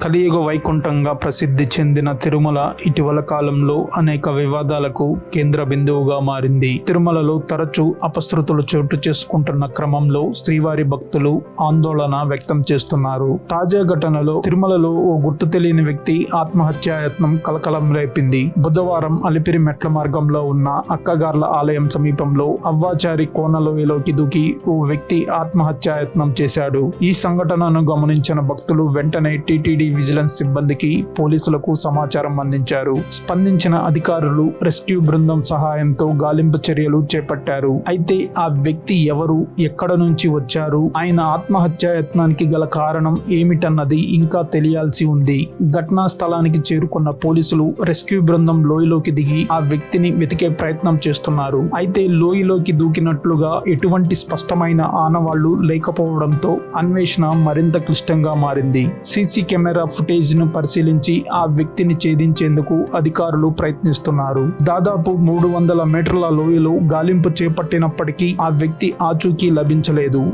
కలియుగ వైకుంఠంగా ప్రసిద్ధి చెందిన తిరుమల ఇటీవల కాలంలో అనేక వివాదాలకు కేంద్ర బిందువుగా మారింది. తిరుమలలో తరచూ అపశృతులు చోటు చేసుకుంటున్న క్రమంలో శ్రీవారి భక్తులు ఆందోళన వ్యక్తం చేస్తున్నారు. తాజా ఘటనలో తిరుమలలో ఓ గుర్తు తెలియని వ్యక్తి ఆత్మహత్యాయత్నం కలకలం రేపింది. బుధవారం అలిపిరి మెట్ల మార్గంలో ఉన్న అక్కగార్ల ఆలయం సమీపంలో అవ్వాచారి కోనలోయలోకి దూకి ఓ వ్యక్తి ఆత్మహత్యాయత్నం చేశాడు. ఈ సంఘటనను గమనించిన భక్తులు వెంటనే టీటీడీ విజిలెన్స్ సిబ్బందికి పోలీసులకు సమాచారం అందించారు. స్పందించిన అధికారులు రెస్క్యూ బృందం సహాయంతో గాలింపు చర్యలు చేపట్టారు. అయితే ఆ వ్యక్తి ఎవరు ఎక్కడ నుంచి వచ్చారు ఆయన ఆత్మహత్య యత్నానికి గల కారణం ఏమిటన్నది ఇంకా తెలియాల్సి ఉంది. ఘటనా స్థలానికి చేరుకున్న పోలీసులు రెస్క్యూ బృందం లోయలోకి దిగి ఆ వ్యక్తిని వెతికే ప్రయత్నం చేస్తున్నారు. అయితే లోయలోకి దూకినట్లుగా ఎటువంటి స్పష్టమైన ఆనవాళ్ళు లేకపోవడంతో అన్వేషణ మరింత క్లిష్టంగా మారింది. సీసీ కెమెరా ఫుటేజ్ను పరిశీలించి ఆ వ్యక్తిని ఛేదించేందుకు అధికారులు ప్రయత్నిస్తున్నారు. దాదాపు మూడు వందల మీటర్ల లోయలో గాలింపు చేపట్టినప్పటికీ ఆ వ్యక్తి ఆచూకీ లభించలేదు.